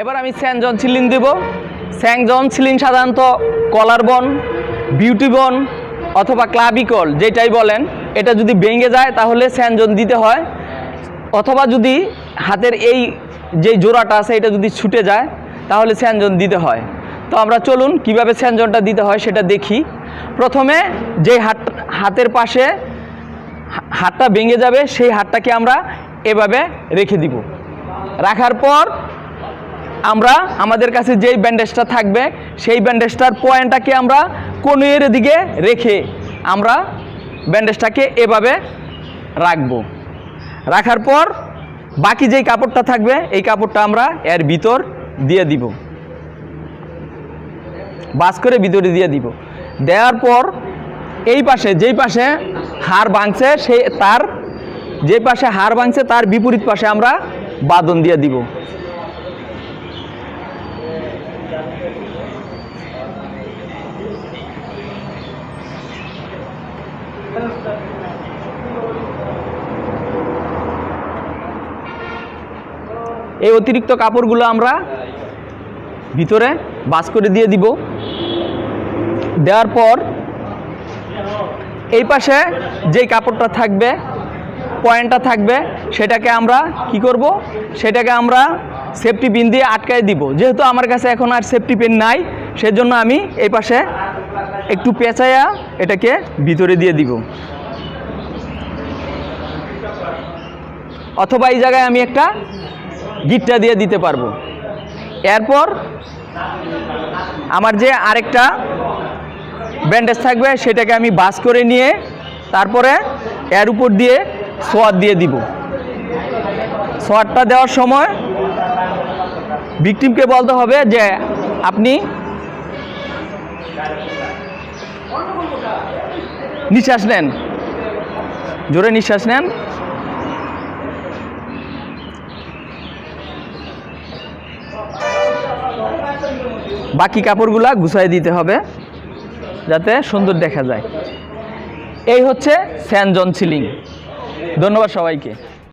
এবার আমি স্যানজন সিলিং দেব। স্যাংজন সিলিং সাধারণত কলার বন, বিউটি বন অথবা ক্লাবিকল যেটাই বলেন, এটা যদি ভেঙে যায় তাহলে স্যানজন দিতে হয়। অথবা যদি হাতের এই যে জোড়াটা আছে, এটা যদি ছুটে যায়, তাহলে স্যানজন দিতে হয়। তো আমরা চলুন কীভাবে স্যানজনটা দিতে হয় সেটা দেখি। প্রথমে যে হাত, হাতের পাশে হাতটা ভেঙে যাবে, সেই হাতটাকে আমরা এভাবে রেখে দিব। রাখার পর আমরা আমাদের কাছে যেই ব্যান্ডেজটা থাকবে, সেই ব্যান্ডেজটার পয়েন্টটাকে আমরা কনুয়ের দিকে রেখে আমরা ব্যান্ডেজটাকে এভাবে রাখব। রাখার পর বাকি যেই কাপড়টা থাকবে, এই কাপড়টা আমরা এর ভিতর দিয়ে দিব। বাস করে ভিতরে দিয়ে দিব। দেওয়ার পর এই পাশে, যেই পাশে হাড় ভাঙছে, সেই তার যে পাশে হাড় ভাঙছে, তার বিপরীত পাশে আমরা বাদন দিয়ে দিব। এই অতিরিক্ত কাপড়গুলো আমরা ভিতরে বাস করে দিয়ে দিব। দেওয়ার পর এই পাশে যেই কাপড়টা থাকবে, পয়েন্টটা থাকবে, সেটাকে আমরা কি করব? সেটাকে আমরা সেফটি পিন দিয়ে আটকায় দিব। যেহেতু আমার কাছে এখন আর সেফটি পিন নাই, সেজন্য আমি এই পাশে একটু পেঁচাইয়া এটাকে ভিতরে দিয়ে দিব। অথবা এই জায়গায় আমি একটা গিটটা দিয়ে দিতে পারব। এরপর আমার যে আরেকটা ব্যান্ডেজ থাকবে, সেটাকে আমি বাস করে নিয়ে তারপরে এর উপর দিয়ে সোয়াদ দিয়ে দিব। সোয়াদটা দেওয়ার সময় ভিকটিমকে বলতে হবে যে, আপনি নিঃশ্বাস নেন। জোরে নিঃশ্বাস নেন। বাকি কাপড়গুলা গুছাই দিতে হবে, যাতে সুন্দর দেখা যায়। এই হচ্ছে স্যানজন সিলিং ধন্যবাদ সবাইকে।